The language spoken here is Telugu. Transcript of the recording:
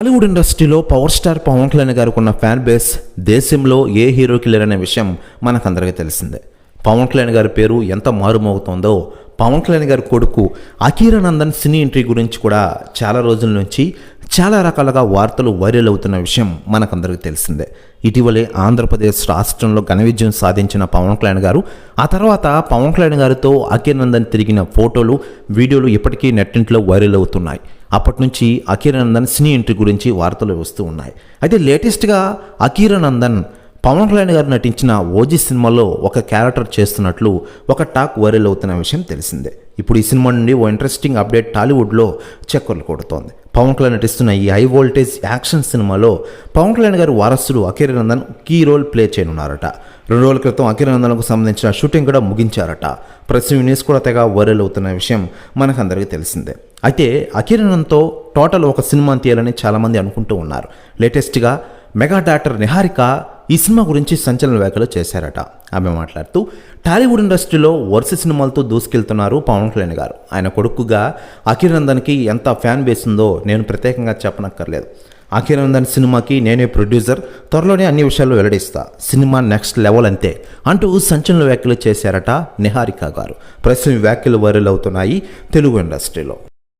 టాలీవుడ్ ఇండస్ట్రీలో పవర్ స్టార్ పవన్ కళ్యాణ్ గారికి ఉన్న ఫ్యాన్ బేస్ దేశంలో ఏ హీరోకి లేరనే విషయం మనకందరికీ తెలిసిందే. పవన్ కళ్యాణ్ గారి పేరు ఎంత మారుమోగుతోందో పవన్ కళ్యాణ్ గారి కొడుకు అకీరానందన్ సినీ ఎంట్రీ గురించి కూడా చాలా రోజుల నుంచి చాలా రకాలుగా వార్తలు వైరల్ అవుతున్న విషయం మనకందరికీ తెలిసిందే. ఇటీవలే ఆంధ్రప్రదేశ్ రాష్ట్రంలో ఘన విజయం సాధించిన పవన్ కళ్యాణ్ గారు ఆ తర్వాత పవన్ కళ్యాణ్ గారితో అఖిరనందన్ తిరిగిన ఫోటోలు వీడియోలు ఇప్పటికీ నెట్టింట్లో వైరల్ అవుతున్నాయి. అప్పటి నుంచి అకీరానందన్ సినీ ఎంట్రీ గురించి వార్తలు వస్తూ ఉన్నాయి. అయితే లేటెస్ట్గా అకీరానందన్ పవన్ కళ్యాణ్ గారు నటించిన ఓజీ సినిమాలో ఒక క్యారెక్టర్ చేస్తున్నట్లు ఒక టాక్ వైరల్ అవుతున్న విషయం తెలిసిందే. ఇప్పుడు ఈ సినిమా నుండి ఓ ఇంట్రెస్టింగ్ అప్డేట్ టాలీవుడ్లో చక్కర్లు కొడుతోంది. పవన్ కళ్యాణ్ నటిస్తున్న ఈ హై వోల్టేజ్ యాక్షన్ సినిమాలో పవన్ కళ్యాణ్ గారి వారసుడు అకీరానందన్ కీ రోల్ ప్లే చేయనున్నారట. రెండు రోజుల క్రితం అకిరానందన్కు సంబంధించిన షూటింగ్ కూడా ముగించారట. ప్రస్తుతం న్యూస్ కూడా తెగ వైరల్ అవుతున్న విషయం మనకందరికీ తెలిసిందే. అయితే అకిరానంద్తో టోటల్ ఒక సినిమా తీయాలని చాలామంది అనుకుంటూ ఉన్నారు. లేటెస్ట్గా మెగా డాక్టర్ నిహారిక ఈ సినిమా గురించి సంచలన వ్యాఖ్యలు చేశారట. ఆమె మాట్లాడుతూ టాలీవుడ్ ఇండస్ట్రీలో వరుస సినిమాలతో దూసుకెళ్తున్నారు పవన్ కళ్యాణ్ గారు. ఆయన కొడుకుగా అకిరానందన్కి ఎంత ఫ్యాన్ బేస్ ఉందో నేను ప్రత్యేకంగా చెప్పనక్కర్లేదు. అఖిరానందన్ సినిమాకి నేనే ప్రొడ్యూసర్ త్వరలోనే అన్ని విషయాలు వెల్లడిస్తా. సినిమా నెక్స్ట్ లెవెల్ అంతే అంటూ సంచలన వ్యాఖ్యలు చేశారట నిహారిక గారు. ప్రస్తుతం వ్యాఖ్యలు వైరల్ అవుతున్నాయి తెలుగు ఇండస్ట్రీలో.